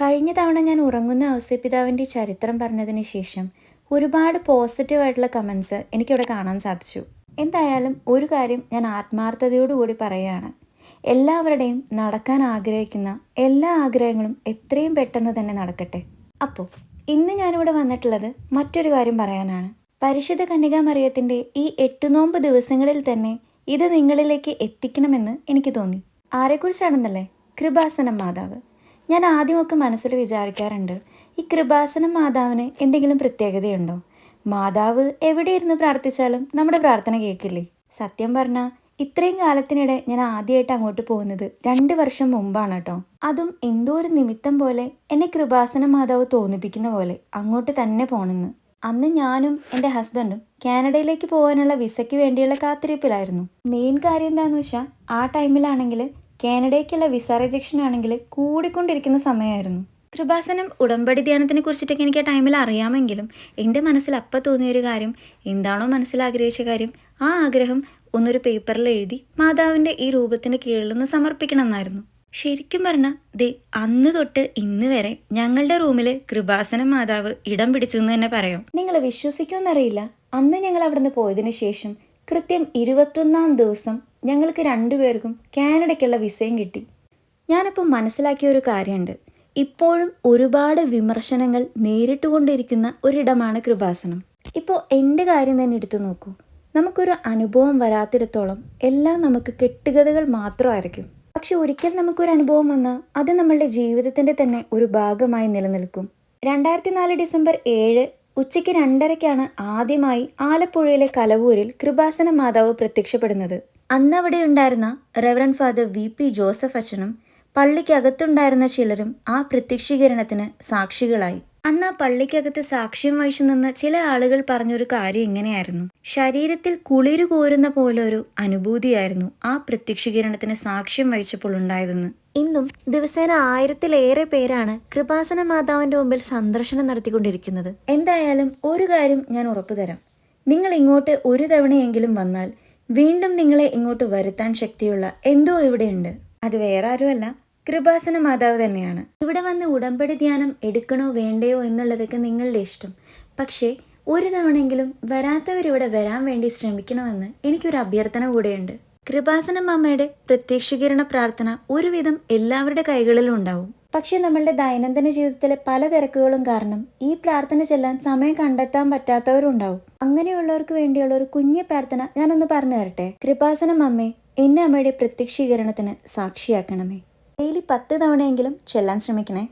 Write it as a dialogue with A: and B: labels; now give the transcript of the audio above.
A: കഴിഞ്ഞ തവണ ഞാൻ ഉറങ്ങുന്ന ഔസേപിതാവിന്റെ ചരിത്രം പറഞ്ഞതിന് ശേഷം ഒരുപാട് പോസിറ്റീവായിട്ടുള്ള കമൻസ് എനിക്കിവിടെ കാണാൻ സാധിച്ചു. എന്തായാലും ഒരു കാര്യം ഞാൻ ആത്മാർത്ഥതയോടുകൂടി പറയുകയാണ്. എല്ലാവരുടെയും നടക്കാൻ ആഗ്രഹിക്കുന്ന എല്ലാ ആഗ്രഹങ്ങളും എത്രയും പെട്ടെന്ന് തന്നെ നടക്കട്ടെ. അപ്പോൾ ഇന്ന് ഞാനിവിടെ വന്നിട്ടുള്ളത് മറ്റൊരു കാര്യം പറയാനാണ്. പരിശുദ്ധ കന്യകാമറിയത്തിന്റെ ഈ എട്ടു നോമ്പ് ദിവസങ്ങളിൽ തന്നെ ഇത് നിങ്ങളിലേക്ക് എത്തിക്കണമെന്ന് എനിക്ക് തോന്നി. ആരെക്കുറിച്ചാണെന്നല്ലേ? കൃപാസനം മാതാവ്. ഞാൻ ആദ്യമൊക്കെ മനസ്സിൽ വിചാരിക്കാറുണ്ട് ഈ കൃപാസനം മാതാവിന് എന്തെങ്കിലും പ്രത്യേകതയുണ്ടോ? മാതാവ് എവിടെ ഇരുന്ന് പ്രാർത്ഥിച്ചാലും നമ്മുടെ പ്രാർത്ഥന കേൾക്കില്ലേ? സത്യം പറഞ്ഞാൽ ഇത്രയും കാലത്തിനിടെ ഞാൻ ആദ്യമായിട്ട് അങ്ങോട്ട് പോകുന്നത് രണ്ട് വർഷം മുമ്പാണ് കേട്ടോ അതും എന്തോ ഒരു നിമിത്തം പോലെ എന്നെ കൃപാസന മാതാവ് തോന്നിപ്പിക്കുന്ന പോലെ അങ്ങോട്ട് തന്നെ പോണെന്ന്. അന്ന് ഞാനും എന്റെ ഹസ്ബൻഡും കാനഡയിലേക്ക് പോകാനുള്ള വിസയ്ക്ക് വേണ്ടിയുള്ള കാത്തിരിപ്പിലായിരുന്നു. മെയിൻ കാര്യം എന്താണെന്ന് വെച്ചാൽ ആ ടൈമിലാണെങ്കിൽ കാനഡയ്ക്കുള്ള വിസ റിജക്ഷൻ ആണെങ്കിൽ കൂടിക്കൊണ്ടിരിക്കുന്ന സമയമായിരുന്നു. കൃപാസനം ഉടമ്പടി ധ്യാനത്തിനെ കുറിച്ചിട്ടൊക്കെ എനിക്ക് ആ ടൈമിൽ അറിയാമെങ്കിലും എന്റെ മനസ്സിൽ അപ്പം തോന്നിയൊരു കാര്യം എന്താണോ മനസ്സിൽ ആഗ്രഹിച്ച കാര്യം ആ ആഗ്രഹം ഒന്നൊരു പേപ്പറിൽ എഴുതി മാതാവിന്റെ ഈ രൂപത്തിന് കീഴിലൊന്ന് സമർപ്പിക്കണം എന്നായിരുന്നു ശരിക്കും പറഞ്ഞാൽ ദേ അന്ന് തൊട്ട് ഇന്ന് വരെ ഞങ്ങളുടെ റൂമിൽ കൃപാസന മാതാവ് ഇടം പിടിച്ചു എന്ന് തന്നെ പറയാം. നിങ്ങൾ വിശ്വസിക്കുമെന്നറിയില്ല. അന്ന് ഞങ്ങൾ അവിടുന്ന് പോയതിനു ശേഷം കൃത്യം ഇരുപത്തൊന്നാം ദിവസം ഞങ്ങൾക്ക് രണ്ടുപേർക്കും കാനഡയ്ക്കുള്ള വിസയും കിട്ടി. ഞാനിപ്പോൾ മനസ്സിലാക്കിയ ഒരു കാര്യമുണ്ട്. ഇപ്പോഴും ഒരുപാട് വിമർശനങ്ങൾ നേരിട്ടുകൊണ്ടിരിക്കുന്ന ഒരിടമാണ് കൃപാസനം. ഇപ്പോൾ എന്റെ കാര്യം തന്നെ എടുത്തു നോക്കൂ. നമുക്കൊരു അനുഭവം വരാത്തിടത്തോളം എല്ലാം നമുക്ക് കെട്ടുകഥകൾ മാത്രമായിരിക്കും. പക്ഷെ ഒരിക്കൽ നമുക്കൊരു അനുഭവം വന്നാൽ അത് നമ്മളുടെ ജീവിതത്തിന്റെ തന്നെ ഒരു ഭാഗമായി നിലനിൽക്കും. രണ്ടായിരത്തി നാല് ഡിസംബർ ഏഴ് ഉച്ചയ്ക്ക് രണ്ടരയ്ക്കാണ് ആദ്യമായി ആലപ്പുഴയിലെ കലവൂരിൽ കൃപാസന മാതാവ് പ്രത്യക്ഷപ്പെടുന്നത്. അന്ന് അവിടെ ഉണ്ടായിരുന്ന reverend father V P Joseph അച്ഛനും പള്ളിക്കകത്തുണ്ടായിരുന്ന ചിലരും ആ പ്രത്യക്ഷീകരണത്തിന് സാക്ഷികളായി. അന്ന് ആ പള്ളിക്കകത്ത് സാക്ഷ്യം വഹിച്ചു നിന്ന് ചില ആളുകൾ പറഞ്ഞൊരു കാര്യം ഇങ്ങനെയായിരുന്നു. ശരീരത്തിൽ കുളിരു കോരുന്ന പോലെ ഒരു അനുഭൂതിയായിരുന്നു ആ പ്രത്യക്ഷീകരണത്തിന് സാക്ഷ്യം വഹിച്ചപ്പോൾ ഉണ്ടായതെന്ന്. ഇന്നും ദിവസേന ആയിരത്തിലേറെ പേരാണ് കൃപാസന മാതാവിന്റെ മുമ്പിൽ സന്ദർശനം നടത്തിക്കൊണ്ടിരിക്കുന്നത്. എന്തായാലും ഒരു കാര്യം ഞാൻ ഉറപ്പു തരാം നിങ്ങൾ ഇങ്ങോട്ട് ഒരു തവണയെങ്കിലും വന്നാൽ വീണ്ടും നിങ്ങളെ ഇങ്ങോട്ട് വരുത്താൻ ശക്തിയുള്ള എന്തോ ഇവിടെയുണ്ട്. അത് വേറെ ആരുമല്ല കൃപാസന മാതാവ് തന്നെയാണ്. ഇവിടെ വന്ന് ഉടമ്പടി ധ്യാനം എടുക്കണോ വേണ്ടയോ എന്നുള്ളതൊക്കെ നിങ്ങളുടെ ഇഷ്ടം. പക്ഷേ ഒരു തവണയെങ്കിലും വരാത്തവരിവിടെ വരാൻ വേണ്ടി ശ്രമിക്കണമെന്ന് എനിക്കൊരു അഭ്യർത്ഥന കൂടെയുണ്ട്. കൃപാസന അമ്മയുടെ പ്രത്യക്ഷീകരണ പ്രാർത്ഥന ഒരുവിധം എല്ലാവരുടെ കൈകളിലും ഉണ്ടാവും. പക്ഷെ നമ്മളുടെ ദൈനംദിന ജീവിതത്തിലെ പല തിരക്കുകളും കാരണം ഈ പ്രാർത്ഥന ചെല്ലാൻ സമയം കണ്ടെത്താൻ പറ്റാത്തവരും ഉണ്ടാവും അങ്ങനെയുള്ളവർക്ക് വേണ്ടിയുള്ള ഒരു കുഞ്ഞു പ്രാർത്ഥന ഞാനൊന്ന് പറഞ്ഞു തരട്ടെ? കൃപാസനം അമ്മേ എന്നെ അമ്മയുടെ പ്രത്യക്ഷീകരണത്തിന് സാക്ഷിയാക്കണമേ. ഡെയിലി പത്ത് തവണയെങ്കിലും ചെല്ലാൻ ശ്രമിക്കണേ.